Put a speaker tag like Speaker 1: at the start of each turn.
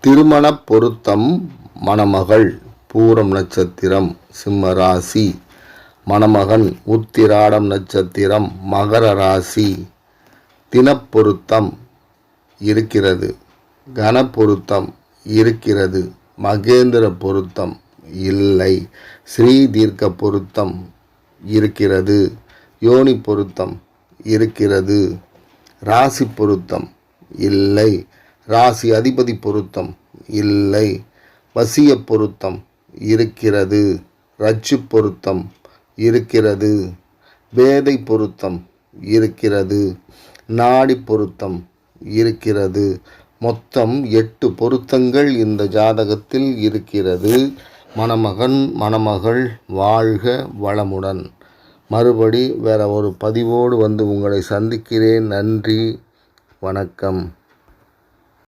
Speaker 1: திருமண பொருத்தம் மணமகள் பூரம் நட்சத்திரம் சிம்ம ராசி. மணமகன் உத்திராடம் நட்சத்திரம் மகர ராசி. தினப்பொருத்தம் இருக்கிறது. கனப்பொருத்தம் இருக்கிறது. மகேந்திர பொருத்தம் இல்லை. ஸ்ரீ தீர்க்க பொருத்தம் இருக்கிறது. யோனி பொருத்தம் இருக்கிறது. ராசி பொருத்தம் இல்லை. ராசி அதிபதி பொருத்தம் இல்லை. வசிய பொருத்தம் இருக்கிறது. ரச்சு பொருத்தம் இருக்கிறது. வேதை பொருத்தம் இருக்கிறது. நாடி பொருத்தம் இருக்கிறது. மொத்தம் எட்டு பொருத்தங்கள் இந்த ஜாதகத்தில் இருக்கிறது. மணமகன் மணமகள் வாழ்க வளமுடன். மறுபடி வேற ஒரு பதிவோடு வந்து உங்களை சந்திக்கிறேன். நன்றி. வணக்கம்.